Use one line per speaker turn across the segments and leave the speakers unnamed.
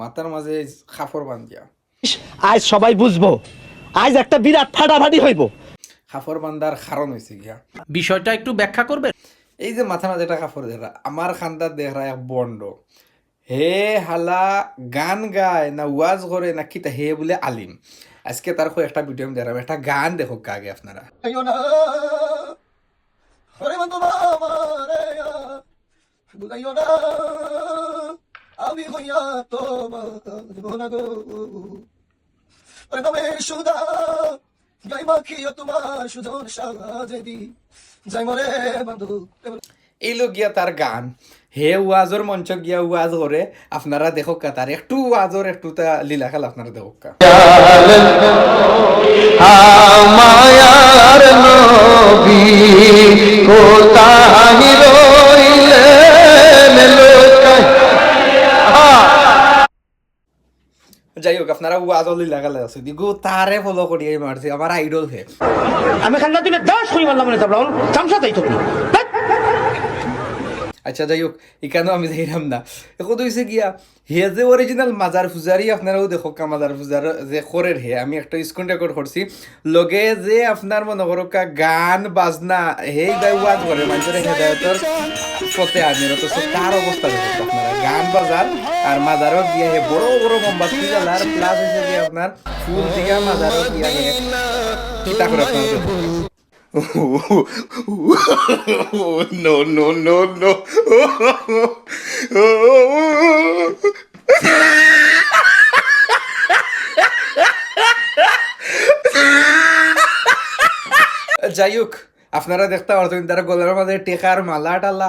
মাথার মাঝে খাফর বান্ধিয়া।
আজ সবাই বুঝব আজ একটা বিরাট ফাটাফাটি হইব।
খাফর বান্ধার কারণ হয়েছে গিয়া।
বিষয়টা একটু ব্যাখ্যা করবে
এই যে মাথার মাঝে একটা কাপড় দেখা আমার খান্দার দেখা এক বন্ড। হে হালা গান গায় না ওয়াজ করে না কিতা হে বলে আলিম। আজকে তার খুব একটা ভিডিও আমি দেখাবো একটা গান দেখো আগে আপনারা।
আমি হইয়া তোমার সুদা মাখিও তোমার সুজন সাজে দি মরে বন্ধু
এই লোক গিয়া তার গান। হে ওয়াজর মঞ্চ গিয়া ওয়াজ করে আপনারা দেখো কা তার একটু ওয়াজর একটু তা লীলা খেলা আপনারা দেখো কা
নবী কোথায়
যাই হোক আপনারা ওয়াজর লীলা খেলা আছে। দিগো তারে ফলো করি এই মারছি আমার আইডল হে।
আমি খান্না তুমি দাস হই মারলাম না তাবলাম চামচা তাই তো
আচ্ছা যাই হোক এখানেও আমি যাইলাম না। এখন হয়েছে গিয়া হে যে অরিজিনাল মাজার পূজারি আপনারাও দেখো কা মাজার পূজার যে খরের হে। আমি একটা স্ক্রিন রেকর্ড করছি লগে যে আপনার মনে করো গান বাজনা হেই গাই ওয়াজ করে মানুষের হেদায়তর পথে আনির তো তার অবস্থা দেখো আপনারা বাজার আর মাজারও গিয়ে বড় বড় মোমবাতি জ্বালার প্লাস হয়েছে গিয়ে আপনার ফুল দিকে মাজারও হে কিতা করে আপনার no, no, no, no. যাই হোক আপনারা দেখতে পারতেন তারা গলার মাঝে টেকার মালা টালা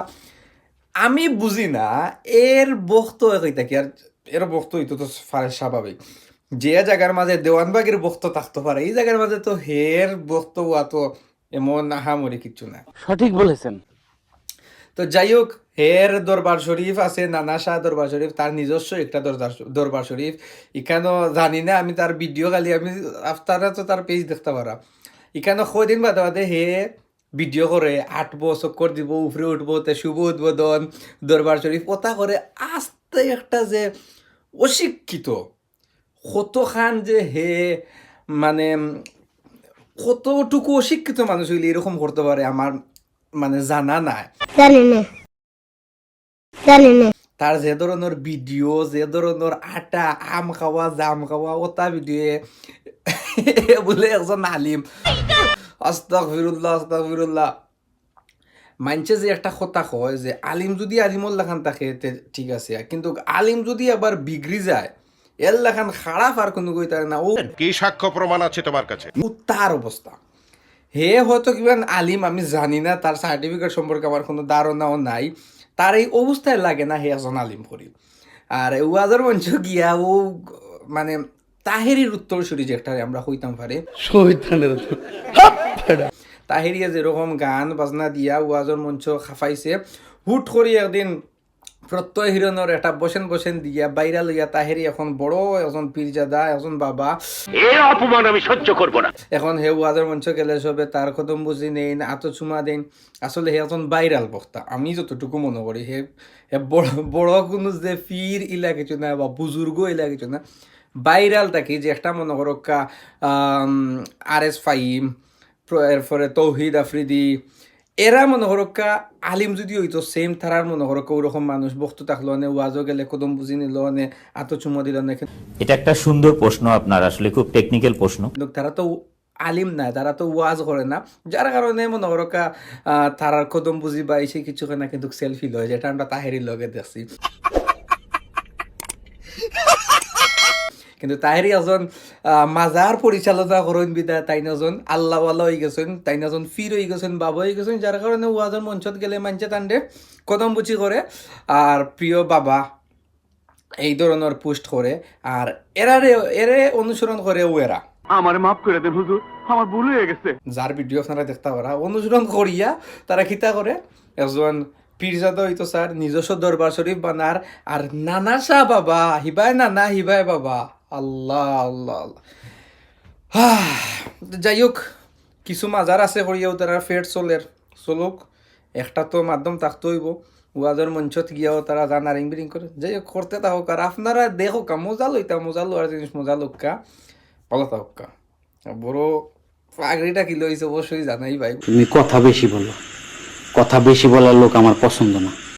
আমি বুঝি না এর বক্ত কইতা কি? আর এর বক্ত হইতো তো স্বাভাবিক। যে জায়গার মাঝে দেওয়ানবাগের বক্ত থাকতে পারে এই জায়গার মাঝে তো হের বক্ত হওয়া তো এমন আহামরি কিচ্ছু না।
সঠিক বলেছেন।
তো যাই হোক হের দরবার শরীফ আছে নানা শাহ দরবার শরীফ তার নিজস্ব একটা দরবার দরবার শরীফ। এখানেও জানি না আমি তার ভিডিও খালি আমি আপনারা তো তার পেজ দেখতে পারা। এখানে কদিন বাদে বাদে হে ভিডিও করে আটবো চক্কর দিব উপরে উঠবো তে শুভ উদ্বোধন দরবার শরীফ ওটা করে আস্তে একটা যে অশিক্ষিত কতখান যে হে মানে কতটুকু অশিক্ষিত মানুষ হইলে এরকম করতে পারে আমার মানে জানা নাই। তার যে ধরনের ভিডিও যে ধরনের আটা আম খাওয়া জাম খাওয়া ওটা ভিডিও বলে একজন আলিম। আস্তাক ফিরুল্লাহ আস্তাক ফিরুল্লাহ মানছে যে একটা কথা কয় যে আলিম যদি আলিমর লাখান থাকে ঠিক আছে। কিন্তু আলিম যদি আবার বিগড়ি যায় এর লাখান খারাপ আর কোনো কইতা না। ও
কি সাক্ষ্য প্রমাণ আছে তোমার কাছে?
তার অবস্থা। হে হয়তো কিবা আলিম আমি জানি না তার সার্টিফিকেট সম্পর্কে আমার কোনো ধারণাও নাই। তার এই অবস্থায় লাগে না হে একজন আলিম করি। আর ওয়াজের মঞ্চ গিয়া ও মানে তাহেরির উত্তরসূরি যেটা আমরা হইতাম পারে। তাহেরিয়া যেরকম গান বাজনা দিয়া ওয়াজের মঞ্চ খাফাইছে হুট করে একদিন প্রত্যয় হিরণের একটা বসেন বসেন দিয়া বাইরা লইয়া তাহেরি এখন বড় একজন পীরজাদা একজন বাবা।
এর অপমান আমি সহ্য করব না।
এখন হে ওয়াজের মঞ্চ গেলে সবে তার কদম বুঝি নেই না আতো চুমা দেন আসলে হে এখন বাইরাল বক্তা। আমি যতটুকু মনে করি হে হে বড় বড় কোনো যে ফির ইলা কিছু না বা বুজুর্গ ইলা কিছু না বাইরাল থাকি যে একটা মনে করো আর এস ফাইম এরপরে তৌহিদ আফ্রিদি এরা মনে করো আলিম যদি হইতো সেম থারার মনে করো কা ওরকম মানুষ বক্ত থাকল নে ওয়াজও গেলে কদম বুঝি নিল নে আতো চুমা দিল নে।
এটা একটা সুন্দর প্রশ্ন আপনার আসলে খুব টেকনিক্যাল প্রশ্ন।
তারা তো আলিম না তারা তো ওয়াজ করে না। যার কারণে মনে করো তারার কদম বুঝি বা এসে কিছু না কিন্তু সেলফি লয় যেটা আমরা তাহেরির লগে দেখছি। কিন্তু তাহেরি এজন মাজার পরিচালনা করেন বিদায় তাই নজন আল্লাহওয়ালা হয়ে গেছেন তাই নজন ফির হয়ে গেছেন বাবা হয়ে গেছেন যার কারণে ওয়াজের মঞ্চত গেলে মানছে তান্ডে কদম বুচি করে। আর প্রিয় বাবা এই ধরনের পোস্ট করে আর এরারে এরে অনুসরণ করে ও এরা।
আমার মাফ করে দেন হুজুর আমার ভুল হয়ে গেছে।
যার ভিডিও আপনারা দেখতে পারা অনুসরণ করিয়া তারা খিতা করে একজন পীরজাদা হইতো স্যার নিজস্ব দরবার শরীফ বানার আর নানা শাহ বাবা হিবায় নানা হিবায় বাবা। আল্লাহ আল্লাহ আল্লাহ। যাই হোক কিছু মাজার আছে করিয়াও তারা ফের চলের। চলুক, একটা তো মাধ্যম থাকতে হইব। ওয়াজের মঞ্চত গিয়াও তারা যা নারিং বিরিং করে। যাই হোক করতে থাকুক আর আপনারা দেখো কা মজা লইতা, মজা লোয়ার জিনিস মজা লোকা ভালো কা। বড় পাগড়িটা কি লইছে, অবশ্যই জানাই ভাই।
তুমি কথা বেশি বলো। কথা বেশি বলার লোক আমার পছন্দ না।